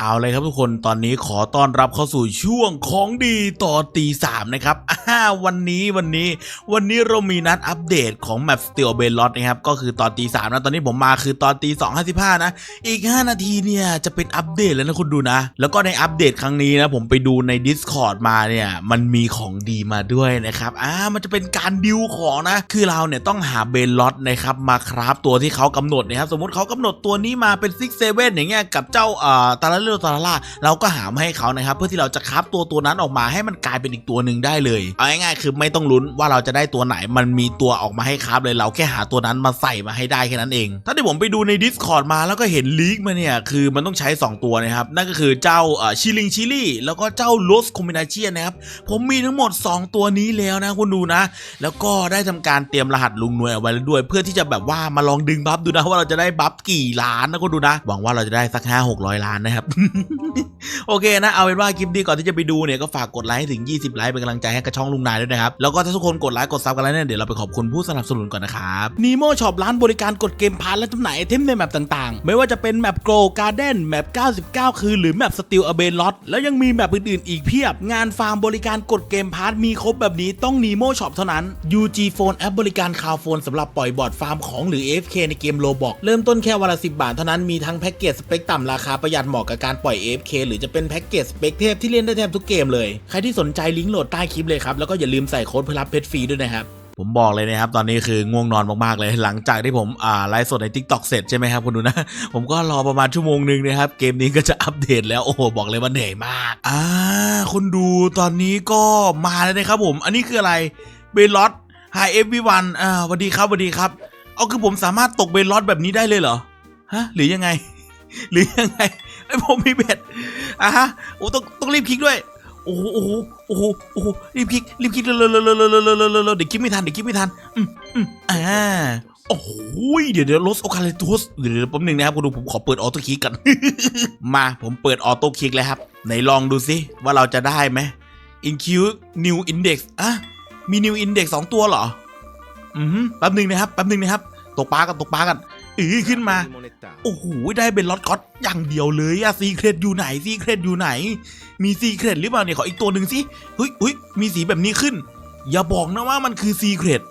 เอาเลยครับทุกคนตอนนี้ขอต้อนรับเข้าสู่ช่วงของดีต่อตีสามนะครับอ่าวันนี้วันนี้วันนี้เรามีนัดอัปเดตของ Map Steel b e l o t นะครับก็คือตอนตีสามนะตอนนี้ผมมาคือตอนตีสองห้าสิบห้านะอีก 5 นาทีเนี่ยจะเป็นอัปเดตแล้วนะคุณดูนะ แล้วก็ในอัปเดตครั้งนี้นะผมไปดูใน Discord มาเนี่ยมันมีของดีมาด้วยนะครับอ่ามันจะเป็นการดิวของนะ คือเราเนี่ยต้องหาเบลล็อตนะครับมาคราฟตัวที่เขากำหนดนะครับสมมติเขากำหนดตัวนี้มาเป็นซิกเซเว่นอย่างเงี้ยกับเจ้าเอ่อตาลาเลอตาลาล่าเราก็หามาให้เขานะครับ เพื่อที่เราจะคราฟตัวตัวนั้นออกมาให้มันกลายเป็นอีกตัวหนึ่งได้เลย เอาง่ายๆคือไม่ต้องลุ้นว่าเราจะได้ตัวไหนมันมีตัวออกมาให้คราฟเลยเราแค่หาตัวนั้นมาใส่มาให้ได้แค่นั้นเอง ถ้าที่ผมไปดูใน Discord มาแล้วก็เห็นลีกมาเนี่ยคือมันต้องใช้ 2 ตัวนะครับนั่นก็คือเจ้าชิลิงชิลี่แล้วก็เจ้าโ s สคอมบินาเชียนะครับผมมีทั้งหมด 2 ตัวนี้แล้วนะคุณดูนะ แล้วก็ได้ทำการเตรียมรหัสลุงหน่วยเอาไว้แล้วด้วย เพื่อที่จะแบบว่ามาลองดึงบัฟดูนะว่าเราจะได้บัฟกี่ล้านนะคุณดูนะหวังว่าเราจะได้สัก5 600 ล้านนะครับโอเคนะ เอาเป็นว่าคลิปนี้ก่อนที่จะไปดูเนี่ยก็ฝากกดไลค์ให้ถึง 20 ไลค์เป็นกำลังใจให้กับช่องลุงนายด้วยนะครับ แล้วก็ถ้าทุกคนกดไลค์กดซับกันแล้วเนี่ยเดี๋ยวเราไปขอบคุณผู้สนับสนุนก่อนนะครับนีโมช็อปร้านบริการกดเกมพาร์ทและจำหน่ายไอเทมในแมปต่างๆ ไม่ว่าจะเป็นแมปโกลการ์เด้นแมป 99 คืนหรือแมปสติลอเบนลอตแล้วยังมีแมปอื่นๆอีกเพียบ งานฟาร์มบริการกดเกมพาร์ทมีครบแบบนี้ต้องนีโมช็อปเท่านั้น UG Phone แอปบริการคาวโฟนสำหรับปล่อยบอร์ดฟาร์มของหรือ AFK ในเกมโลบอกเริ่มต้นแค่วันละ10 บาทเท่านั้นมีทั้งแพ็กเกจสเปคต่ำราคาประหยัดเหมาะกับการการปล่อย AFK หรือจะเป็นแพ็กเกจสเปคเทพที่เล่นได้แทบทุกเกมเลย ใครที่สนใจลิงก์โหลดใต้คลิปเลยครับ แล้วก็อย่าลืมใส่โค้ดเพื่อรับเพชรฟรีด้วยนะครับผมบอกเลยนะครับ ตอนนี้คือง่วงนอนมากๆเลย หลังจากที่ผมอ่าไลฟ์สดใน Tik t o k เสร็จใช่ไหมครับคุณดูนะ ผมก็รอประมาณชั่วโมงหนึ่งนะครับ เกมนี้ก็จะอัปเดตแล้ว โอ้โห บอกเลยว่าเหนื่อยมาก อ่าคนดูตอนนี้ก็มาแล้วนะครับผม อันนี้คืออะไรเบลลอตไฮเอฟวีวันอ่าสวัสดีครับสวัสดีครับ เอาคือผมสามารถตกเบลลอตแบบนี้ได้เลยเหรอ ฮะ หรือยังไง หรือยังไง ไอผมมีเบ็ดอะฮะโอ้ต้องต้องรีบคลิกด้วยโอ้โหโอ้โหโอ้โหโอ้โหรีบคลิกรีบคลิกเร็เร็เร็เร็เร็เร็เร็เดี๋ยวคลิกไม่ทันเดี๋ยวคลิกไม่ทันอืมอืมอ่าโอ้โหเดี๋ยวเดี๋ยวลดโอคาเลตุสเดี๋ยวแป๊บนึงนะครับคุณดูผมขอเปิดออโต้คลิกกัน มาผมเปิดออโต้คลิกแล้วครับไหนลองดูซิว่าเราจะได้ไหมอินคิวนิวอินเด็กซ์อะมีนิวอินเด็กซ์สองตัวเหรออืมแป๊บนึงนะครับแป๊บนึงนะครับตกปลากันตกปลากัน อือขึ้นมา โอ้โห ได้เป็นล็อตก๊อตอย่างเดียวเลยอะซีเครตอยู่ไหนซีเครตอยู่ไหน มีซีเครตหรือเปล่าเนี่ยขออีกตัวหนึ่งสิเฮ้ยเฮ้ยมีสีแบบนี้ขึ้น อย่าบอกนะว่ามันคือซีเครต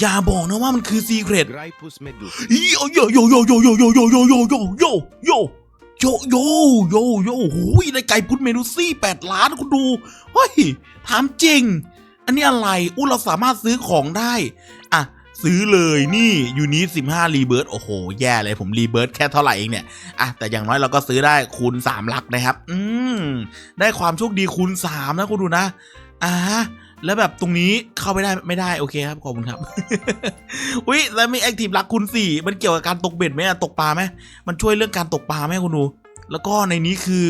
อย่าบอกนะว่ามันคือซีเครต Graipus medus. โยโยโยโยโยโยโยโยโยโยโยโยโยโยโยโยโยโอ้ยได้ไก่พุทธเมนูซี่แปดล้านคุณดูเฮ้ยถามจริง อันนี้อะไรอู้เราสามารถซื้อของได้ อะ ซื้อเลยนี่ยูนิตสิบห้ารีเบิร์ตโอ้โห แย่เลยผมรีเบิร์ตแค่เท่าไหร่เองเนี่ยอะแต่อย่างน้อยเราก็ซื้อได้คูณสามลักนะครับ อืม ได้ความโชคดีคูณสามนะคุณดูนะอ่าแล้วแบบตรงนี้เข้าไม่ได้ไม่ได้โอเคครับขอบคุณครับอุ้ยแล้วมีแอคทีฟลักคูณสี่มันเกี่ยวกับการตกเบ็ดไหมอะตกปลาไหมมันช่วยเรื่องการตกปลาไหมคุณดู แล้วก็ในนี้คือ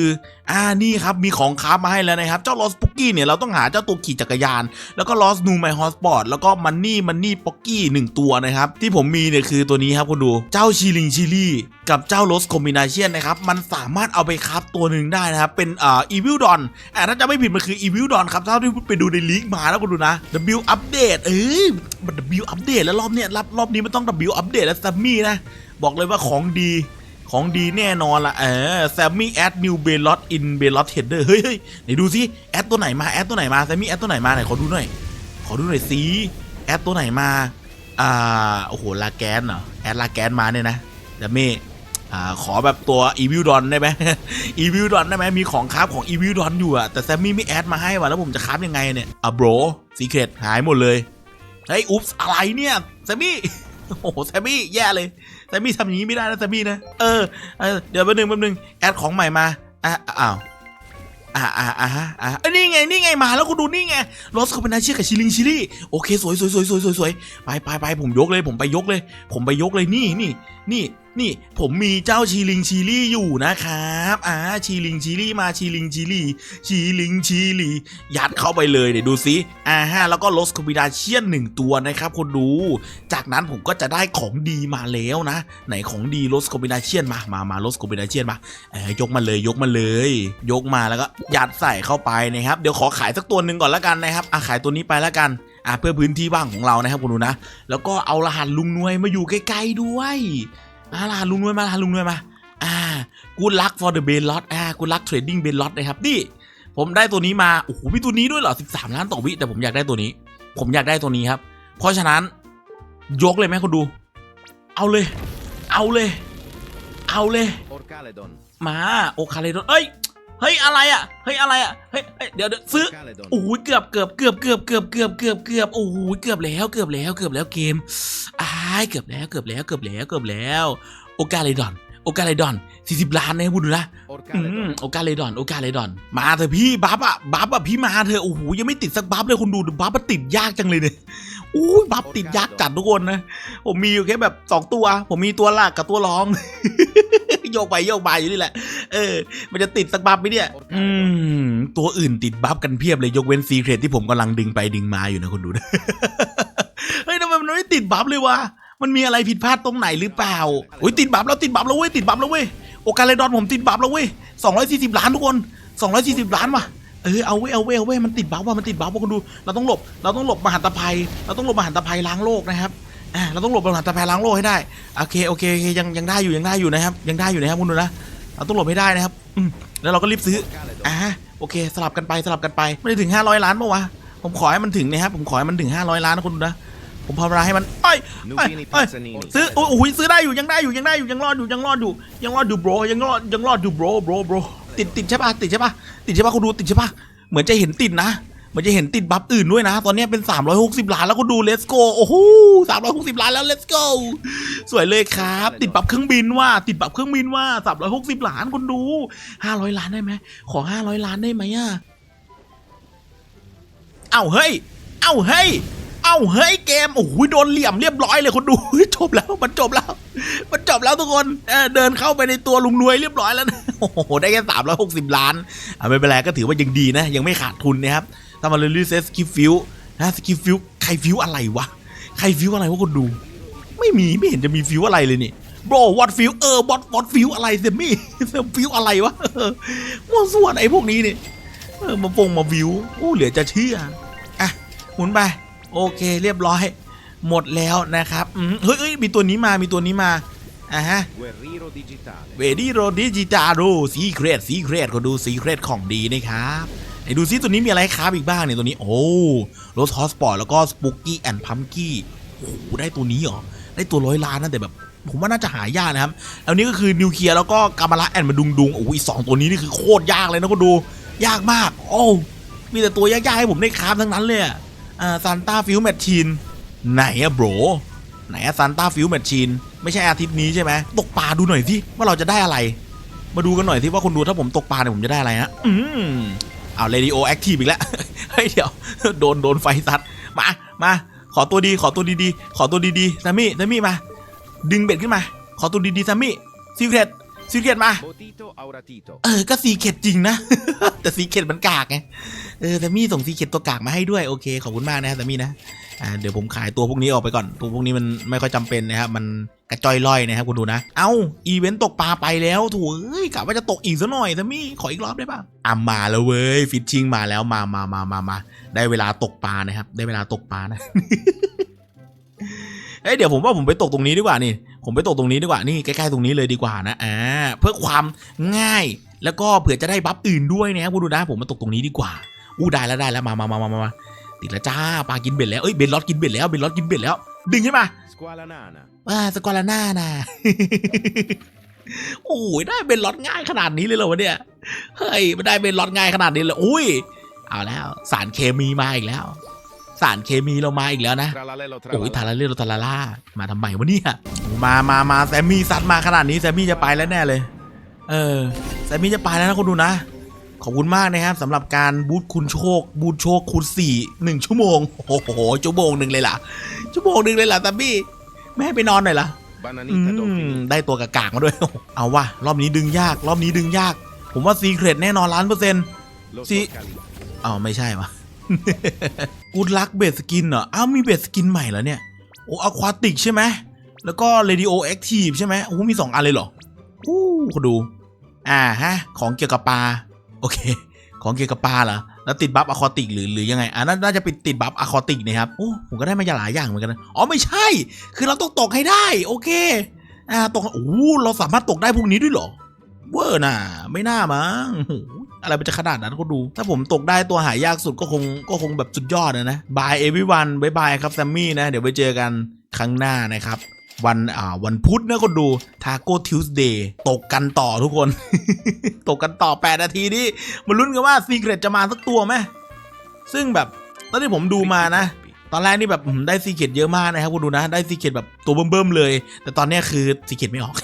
อ่านี่ครับมีของค้ามาให้แล้วนะครับเจ้าลอสปุกกี้เนี่ยเราต้องหาเจ้าตัวขี่จักรยาน แล้วก็ลอสนูไมฮอสปอร์ตแล้วก็มันนี่มันนี่ป๊อกกี้หนึ่งตัวนะครับ ที่ผมมีเนี่ยคือตัวนี้ครับคุณดูเจ้าชิลิงชิลี่กับเจ้าโรสคอมบินาเชียนนะครับ มันสามารถเอาไปคับตัวหนึ่งได้นะครับ เป็นอ่าอีวิลดอนอ่าถ้าจะไม่ผิดมันคืออีวิลดอนครับเท่าที่ไปดูในลีกมาแล้วคุณดูนะ W อัปเดตเอ้ยมัน W อัปเดตแล้วรอบเนี้ยรอบรอบนี้มันต้อง W อัปเดตแล้วซัมมี่นะบอกเลยว่าของดี ของดีแน่นอนละเออแซมมี่แอดนิวเบล o ตอินเบล o ตเฮดเดอร์เฮ้ยเฮ้ยไหนดูสิแอดตัวไหนมาแอดตัวไหนมาแซมมี่แอดตัวไหนมาไหนขอดูหน่อยขอดูหน่อยสิแอดตัวไหนมาอ่าโอ้โหลาแกนเหรอแอดลาแกนมาเนี่ยนะแซมมี่อ่าขอแบบตัวอีวิลดอนได้ไหมอีวิลดอนได้ไหมมีของคราฟของอีวิลดอนอยู่อะแต่แซมมี่ไม่แอดมาให้ว่ะแล้วผมจะคราฟยังไงเนี่ยอะโบรซีเครตหายหมดเลยเฮ้ยอุ๊ปส์อะไรเนี่ยแซมมี่ โอ้โหแซมมี่แย่เลยแซมมี่ทำอย่างนี้ไม่ได้นะแซมมี่นะเออเดี๋ยวแป๊บนึงแป๊บนึงแอดของใหม่มาอะอ้าวอ่าอ่าอ่าฮะอ่าเอ้ยนี่ไงนี่ไงมาแล้วคุณดูนี่ไงลอสคอมเปนาเชียกับชิลิงชิลี่โอเคสวยสวยสวยสวยสวยสวยไปไปไปผมยกเลยผมไปยกเลย ผมไปยกเลยนี่นี่นี่ นี่ผมมีเจ้าชีลิงชิลี่อยู่นะครับอ่าชีลิงชิลี่มาชีลิงชิลี่ชีลิงชิลี่ยัดเข้าไปเลยเดี๋ยวดูซิอ่าฮะแล้วก็ลสคอมบินาเชียนหนึ่งตัวนะครับคุณดู จากนั้นผมก็จะได้ของดีมาแล้วนะ ไหนของดีลสคอมบินาเชียนมามามาลสคอมบินาเชียนมาเอ้ยยกมาเลยยกมาเลย ยกมาแล้วก็ยัดใส่เข้าไปนะครับ เดี๋ยวขอขายสักตัวหนึ่งก่อนล้วกันนะครับอะขายตัวนี้ไปล้วกันอะเพื่อพื้นที่ว่างของเรานะครับคุณดูนะ แล้วก็เอารหัสลุงนวยมาอยู่ใกล้ๆด้วย อะรหัสลุงนวยมารหัสลุงนวยมา อ่ากูรัก for the b a l o t อ่ากูรัก trading b a l o t นะครับนี่ผมได้ตัวนี้มาโอ้โหมีตัวนี้ด้วยเหรอ 13 ล้านต่อวิแต่ผมอยากได้ตัวนี้ ผมอยากได้ตัวนี้ครับ เพราะฉะนั้นยกเลยไหมคุณดู เอาเลย เอาเลย เอาเลย Orcaledon. มาโอคาเลโดนเอ้ย เฮ้ยอะไรอะเฮ้ยอะไรอะเฮ้ยเฮ้ยเดี๋ยวเดี๋ยวซื้อ Orcaledon. โอ้ยเกือบเกือบเกือบเกือบเกือบเกือบเกือบเกือบโอ้ยเกือบแล้วเกือบแล้วเกือบแล้วเกมอ้ายเกือบแล้วเกือบแล้วเกือบแล้วเกือบแล้ว โอกาเลดอน โอกาเลดอน40ล้านนะคุณดูนะอื Orcaledon. มโอกาเลดอนโอกาเลดอน มาเถอะพี่บัฟอะบัฟอะพี่มาเถอะโอ้โหยังไม่ติดสักบัฟเลยคุณดูบัฟมันติดยากจังเลยเนี่ย อู้ยบัฟติดยากจัดทุกคนนะ ผมมีอยู่แค่แบบสองตัว ผมมีตัวหลักกับตัวรอง โยกไปโยกมาอยู่นี่แหละ เออ มันจะติดสักบัฟไหมเนี่ย อืม ตัวอื่นติดบัฟกันเพียบเลยยกเว้นซีเครตที่ผมกำลังดึงไปดึงมาอยู่นะคุณดูนะเฮ้ยทำไมมันไม่ติดบัฟเลยวะ มันมีอะไรผิดพลาดตรงไหนหรือเปล่าอุ้ยติดบัฟแล้วติดบัฟแล้วเว้ยติดบัฟแล้วเว้ย โอกาเลดอนผมติดบัฟแล้วเว้ย240ล้านทุกคน240ล้านว่ะ เออเอาเว้ยเอาเว้ยเอาเว้ยมันติดบัฟว่ะมันติดบัฟว่ะคุณดู เราต้องหลบ เราต้องหลบมหันตภัย เราต้องหลบมหันตภัยล้างโลกนะครับอ่าเราต้องหลบมหันตภัยล้างโลกให้ได้โอเคโอเคโอเคยังยังได้อยู่ยังได้อยู่นะครับ ยังได้อยู่นะครับคุณดูนะเราต้องหลบให้ได้นะครับอืมแล้วเราก็รีบซื้ออ่าโอเค สลับกันไปสลับกันไปไม่ได้ถึง 500 ล้านปะวะผมขอให้มันถึงนะครับผมขอให้มันถึง 500 ล้านนะคุณดูนะผมภาวนาให้มันเอ้ยเอ้ย Nubini เอ้ซื้อโอ้โหซื้อได้อยู่ยังได้อยู่ยังได้อยู่ยังรอดอยู่ยังรอดอยู่ยังรอดอยู่โบรยังรอดยังรอดอยู่โบรโบรโบรติดติดใช่ปะติดใช่ปะ ติดใช่ปะคุณดูติดใช่ปะเหมือนจะเห็นติดนะเหมือนจะเห็นติดบัฟอื่นด้วยนะ ตอนนี้เป็น 360 ล้านแล้วคุณดูเลสโกโอ้โห360 ล้านแล้วเลสโกสวยเลยครับ ติดบัฟเครื่องบินว่า ติดบัฟเครื่องบินว่า 360 ล้านคุณดู 500 ล้านได้ไหมขอ 500 ล้านได้ไหมอะเอ้าเฮ้ยเอ้าเฮ้ย อ้าเฮ้ยเกมโอ้โหโดนเหลี่ยมเรียบร้อยเลยคนดูจบแล้วมันจบแล้ว มันจบแล้วทุกคนเเดินเข้าไปในตัวลุงนวยเรียบร้อยแล้วนะโอ้โหได้แค่สามร้อยหกสิบล้านอ่าไม่เป็นไรก็ถือว่ายังดีนะ ยังไม่ขาดทุนนะครับถ้ามาเรลิเซสกิฟฟิวนะสกิฟฟิวใครฟิวอะไรวะใครฟิวอะไรวะคนดู ไม่มีไม่เห็นจะมีฟิวอะไรเลยนี่บรวอตฟิวเออวอตวอตฟิวอะไรเซมี่เซฟิวอะไรวะมั่วส่วนไอ้พวกนี้เนี่ยเออมาฟงมาวิวโอ้เหลือจะเชื่ออะหมุนไป โอเคเรียบร้อย หมดแล้วนะครับอืมเฮ้ยเฮ้ยมีตัวนี้มามีตัวนี้มาอะฮะ Guerriero digitale. เวดี้โรดิจิตาโรซีเครตซีเครตก็ดูซีเครตของดีนะครับไหนดูซิตัวนี้มีอะไรครับอีกบ้างเนี่ยตัวนี้โอ้รถฮอสปอร์ตแล้วก็สปุกกี้แอนด์พัมกี้โอ้โหได้ตัวนี้เหรอได้ตัวร้อยล้านนะแต่แบบผมว่าน่าจะหายากนะครับอันนี้ก็คือนิวเคลียร์แล้วก็กามาระแอนด์มาดุงดุงโอ้โหอีกสองตัวนี้นี่คือโคตรยากเลยนะก็ดู ยากมาก โอ้ มีแต่ตัวยากๆให้ผมได้คราฟทั้งนั้นเลยอะอ่า ซานต้าฟิลแมชชีนไหนอะโบรไหนอะซานต้าฟิลแมชชีนไม่ใช่อาทิตย์นี้ใช่ไหมตกปลาดูหน่อยสิว่าเราจะได้อะไร มาดูกันหน่อยสิว่าคนดูถ้าผมตกปลาเนี่ยผมจะได้อะไรฮะอืมเอาเรดิโอแอคทีฟอีกแล้วเฮ้ยเดี๋ยวโดนโดนไฟซัดมามาขอตัวดีขอตัวดีๆ ขอตัวดีๆซามี่ซามี่มา ดึงเบ็ดขึ้นมา ขอตัวดีๆซามี่ซีเครตซีเครตมา Botito auratito. เออ ก็ซีเข็ดจริงนะ แต่ซีเข็ดมันกากไงเออแต่มี่ส่งซีเข็ดตัวกากมาให้ด้วยโอเคขอบคุณมากนะแต่มี่นะอ่าเดี๋ยวผมขายตัวพวกนี้ออกไปก่อน ตัวพวกนี้มันไม่ค่อยจำเป็นนะครับมันกระจอยลอยนะครับคุณดูนะ เอ้า อีเวนต์ตกปลาไปแล้วถูกเอ้ยกะว่าจะตกอีกซะหน่อยแต่มี่ขออีกรอบได้ป่ะอะมาแล้วเว้ยฟิชชิงมาแล้วมามามามามาได้เวลาตกปลานะครับ ได้เวลาตกปลานะเอ้ยเดี๋ยวผมว่าผมไปตกตรงนี้ดีกว่านี่ ผมไปตกตรงนี้ดีกว่านี่ใกล้ๆตรงนี้เลยดีกว่านะอ่าเพื่อความง่ายแล้วก็เผื่อจะได้บัฟอื่นด้วยนะครับคุณดูนะผมมาตกตรงนี้ดีกว่าอู้ได้แล้วได้แล้วมามามามามามาติดแล้วจ้าปลากินเบ็ดแล้วเอ้ยเบ็ดล็อตกินเบ็ดแล้วเบ็ดล็อตกินเบ็ดแล้ว ดึงขึ้นมา Squala nana. อ่าสกอลาน่านะโอ้ยได้เบ็ดล็อตง่ายขนาดนี้เลยเหรอวะเนี่ยเฮ้ยมันได้เบ็ดล็อตง่ายขนาดนี้เลยอุ้ยเอาแล้วสารเคมีมาอีกแล้ว สารเคมีเรามาอีกแล้วนะ Tralalelo โอ้ย tralala. ทาราเล่โรทาราล่ามาทำไมวะเนี่ยมามามาแซมมี่ซัดมาขนาดนี้แซมมี่จะไปแล้วแน่เลย เออแซมมี่จะไปแล้วนะคุณดูนะขอบคุณมากนะครับสำหรับการบูทคุณโชค บูทโชคคูณสี่หนึ่งชั่วโมงโอ้โหชั่วโมงหนึ่งเลยล่ะชั่วโมงหนึ่งเลยล่ะแซมมี่ไม่ให้ไปนอนหน่อยล่ะอื Bananita ม dolphin. ได้ตัวกากๆมาด้วย เอาว่ะรอบนี้ดึงยาก รอบนี้ดึงยาก ผมว่าซีเครตแน่นอนล้านเปอร์เซ็นต์ Lo Sì. Sorcali. อ๋อไม่ใช่วะ กูดลักเบสสกินเหรอ อ้าวมีเบสสกินใหม่แล้วเนี่ย โอ้อะควาติกใช่ไหม แล้วก็เรดิโอแอคทีฟใช่ไหม โอ้ มีสองอันเลยเหรอ อู้เขาดู อ่าฮะ ของเกี่ยวกับปลา โอเค ของเกี่ยวกับปลาเหรอ แล้วติดบัฟอะควาติกหรือหรือยังไง อ่าน่าจะเป็นติดบัฟอะควาติกนะครับ โอ้ ผมก็ได้มาหลายอย่างเหมือนกันนะ อ๋อไม่ใช่ คือเราต้องตกให้ได้ โอเค อ่าตก โอ้ เราสามารถตกได้พวกนี้ด้วยเหรอ เวอร์น่ะ ไม่น่ามั้งโอะไรมันจะขนาดนั้นก็ดู ถ้าผมตกได้ตัวหายากสุดก็คงก็คงแบบสุดยอดนะนะบายเอวิวันบายบายครับแซมมี่นะ เดี๋ยวไปเจอกันครั้งหน้านะครับ วันอ่าวันพุธนะคนดูทาโก้ทิวส์เดย์ตกกันต่อทุกคน ตกกันต่อ 8 นาทีนี้มาลุ้นกันว่าซีเ r รตจะมาสักตัวไหมซึ่งแบบตอนที่ผมดูมานะตอนแรกนี่แบบได้ซีเ r รตเยอะมากนะครับคุณดูนะ ได้ซีเ r รตแบบตัวเบิ่มๆเลย แต่ตอนนี้คือซีเ r รตไม่ออก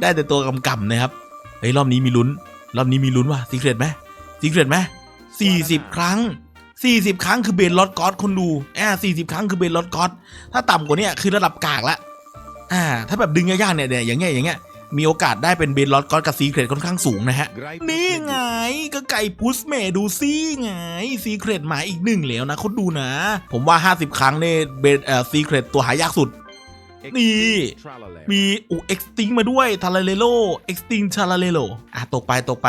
ได้แต่ตัวกำๆนะครับเฮ้ยรอบนี้มีลุ้น รอบนี้มีลุ้นว่ะซีเ r รตไหมซีเ r รตไหมสี่สิบครั้งสี่สิบครั้งคือเบนลอตกอดคนดูแอบสี่สิบครั้งคือเบนลอตกอดถ้าต่ำกว่าเนี้ยคือระดับกากละอ่า ถ้าแบบดึงยากๆเนี่ยเนี่ยอย่างเงี้ยอย่างเงี้ยมีโอกาสได้เป็นเบนลอตกอดกับซีเ r รตค่อนข้างสูงนะฮะ Graipus นี่ไง Medusa. ก็ไก่พุสเมดูซี่ไงซีเครตหมาอีกหนึ่งแล้วนะเขาดูนะ ผมว่า 50 ครั้งเนี่ยเบนเอ่อซีเครตตัวหายากสุด นี่ Extinct Tralalero. มีอูเอ็กซ์ติงมาด้วยทาราเลโลเอ็กซ์ติงทาราเลโลอะตกไปตกไป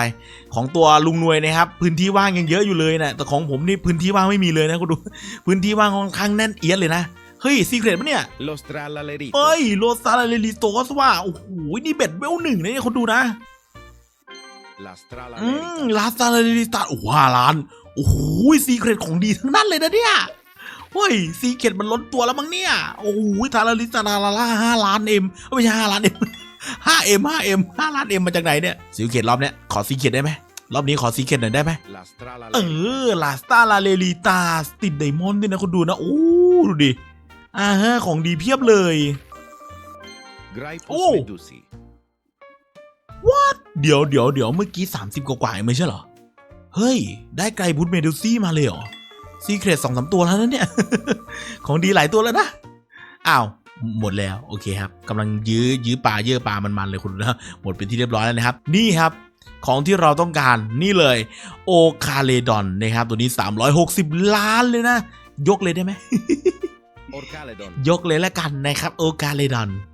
ของตัวลุงนวยนะครับ พื้นที่ว่างยังเยอะอยู่เลยนะแต่ของผมนี่พื้นที่ว่างไม่มีเลยนะคุณดู พื้นที่ว่างค่อนข้างแน่นเอียดเลยนะเฮ้ยซีเครตปะเนี่ย Lo Strallalerito. เอ้ยโรซาราเลลิโตสว่าโอ้โหนี่เบ็ดเวลหนึ่งนะเนี่ยคุณดูนะ La อืม Strallalerita. ลาซาลาลิตาโอ้โหห้าล้านโอ้โหซีเครตของดีทั้งนั้นเลยนะเนี่ย เฮ้ยซีเครตมันล้นตัวแล้วมั้งเนี่ย โอ้โหทาราลิตาลาลาลาห้าล้านเอ็มไม่ใช่ห้าล้านเอ็มห้าเอ็มห้าเอ็มห้าล้านเอ็มมาจากไหนเนี่ยซีเครตรอบเนี้ยขอซีเครตได้ไหมรอบนี้ขอซีเครตหน่อยได้ไหมเออลาสตาลาเลลิตาติดไดมอนด์ด้วยนะคุณดูนะโอ้ดูดิอ่าฮะของดีเพียบเลย Graipus Oh. Medusi. เดี๋ยวเดี๋ยวเดี๋ยวเมื่อกี้ 30กว่ากว่าๆไม่ใช่เหรอ เฮ้ย ได้ไกลบุตเมดูซี่มาเลยเหรอ ซีเครตสองสามตัวแล้วนะเนี่ย ของดีหลายตัวแล้วนะ อ้าว หมดแล้วโอเคครับกำลังยื้อยื้อปลาเยื่อปลามันๆเลยคุณนะหมดเป็นที่เรียบร้อยแล้วนะครับ นี่ครับของที่เราต้องการนี่เลยโอคาเลดอนนะครับตัวนี้ 360 ล้านเลยนะ ยกเลยได้ไหม Orcaledon. ยกเลยละกันนะครับโอกาเลดอนอืม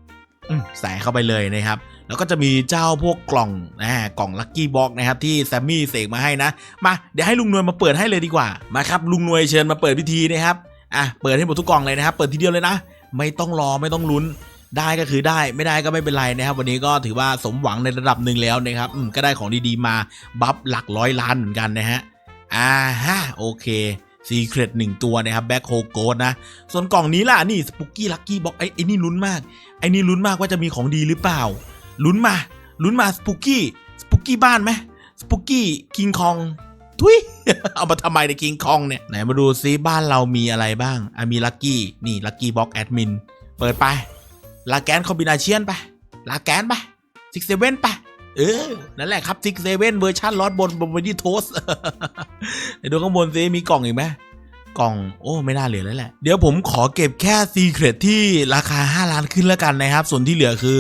ใส่เข้าไปเลยนะครับ แล้วก็จะมีเจ้าพวกกล่องอ่ากล่องลัคกี้บ็อกนะครับที่แซมมี่เสกมาให้นะ มาเดี๋ยวให้ลุงนวลมาเปิดให้เลยดีกว่ามาครับลุงนวยเชิญมาเปิดพิธีนะครับอะเปิดให้หมดทุกกล่องเลยนะครับ เปิดทีเดียวเลยนะ ไม่ต้องรอไม่ต้องลุ้นได้ก็คือได้ไม่ได้ก็ไม่เป็นไรนะครับ วันนี้ก็ถือว่าสมหวังในระดับหนึ่งแล้วนะครับก็ได้ของดีๆมาบัฟหลักร้อยล้านเหมือนกันนะฮะอ่าฮะโอเค ซีเครตหนึ่งตัวนะครับแบ็คโฮโกดนะ ส่วนกล่องนี้ล่ะ นี่สปุกกี้ลักกี้บ็อกไอ้ไอ้นี่ลุ้นมาก ไอ้นี่ลุ้นมากว่าจะมีของดีหรือเปล่า ลุ้นมา ลุ้นมาสปุกกี้สปุกกี้บ้านไหมสปุกกี้คิงคองทุยเอามาทำไมในคิงคองเนี่ย ไหนมาดูซิบ้านเรามีอะไรบ้างอะมีลักกี้นี่ลักกี้บ็อกแอดมินเปิดไปลาแกนคอมบินาเชียนไปลาแกนไปซิกเซเว่นไป เออ นั่นแหละครับซิกเซเว่นเวอร์ชันลอดบนบนบนที่โทสเดี๋ยวดูข้างบนซิมีกล่องอีกไหมกล่องโอ้ไม่น่าเหลือแล้วแหละ เดี๋ยวผมขอเก็บแค่ซีเครตที่ราคา 5 ล้านขึ้นแล้วกันนะครับ ส่วนที่เหลือคือ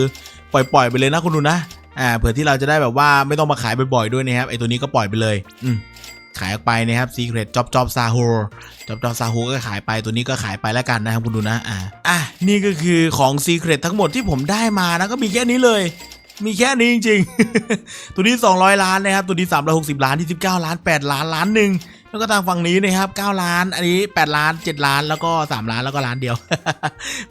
ปล่อยปล่อยๆไปเลยนะคุณดูนะอ่าเผื่อที่เราจะได้แบบว่าไม่ต้องมาขายบ่อยๆด้วยนะครับไอตัวนี้ก็ปล่อยไปเลยอืมขายออกไปนะครับซีเครตจ็อบจ็อบซาฮูจ็อบจ็อบซาฮูก็ขายไปตัวนี้ก็ขายไปแล้วกันนะครับคุณดูนะอ่าอะนี่ก็คือของซีเครตทั้งหมดที่ผมได้มานะก็มีแค่นี้เลย มีแค่นี้จริงๆ ตัวนี้ 200 ล้านนะครับ ตัวนี้ 360 ล้านที่19 ล้าน 8 ล้าน ล้านหนึ่ง แล้วก็ทางฝั่งนี้นะครับ 9 ล้าน อันนี้ 8 ล้าน 7 ล้าน แล้วก็ 3 ล้าน แล้วก็ล้านเดียว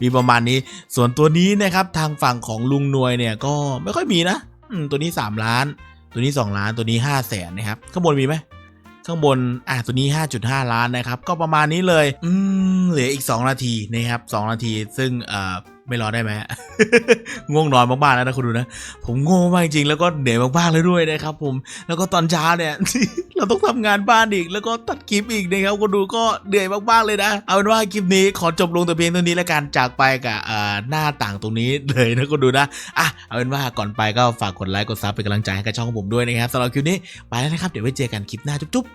มีประมาณนี้ ส่วนตัวนี้นะครับ ทางฝั่งของลุงนวยเนี่ยก็ไม่ค่อยมีนะอืมตัวนี้ 3 ล้าน ตัวนี้ 2 ล้าน ตัวนี้5แสนนะครับ ข้างบนมีไหมข้างบน อะ ตัวนี้ 5.5 ล้านนะครับ ก็ประมาณนี้เลย อืม เหลืออีก 2 นาทีนะครับ 2 นาที ซึ่ง เอ่อ ไม่รอได้ไหมง่วงนอนมากๆแล้วนะคุณดูนะ ผมโง่มากจริงๆแล้วก็เหนื่อยมากๆเลยด้วยนะครับ ผม แล้วก็ตอนเช้าเนี่ย เราต้องทำงานบ้านอีก แล้วก็ตัดคลิปอีกนะครับคนดูก็เหนื่อยมากๆเลยนะ เอาเป็นว่าคลิปนี้ขอจบลงแต่เพียงเท่านี้แล้วกันจากไปกับหน้าต่างตรงนี้เลยนะคนดูนะอะเอาเป็นว่าก่อนไปก็ฝากกดไลค์กดซับเป็นกำลังใจให้กับช่องของผมด้วยนะครับสำหรับคลิปนี้ไปแล้วนะครับเดี๋ยวไว้เจอกันคลิปหน้าจุ๊บ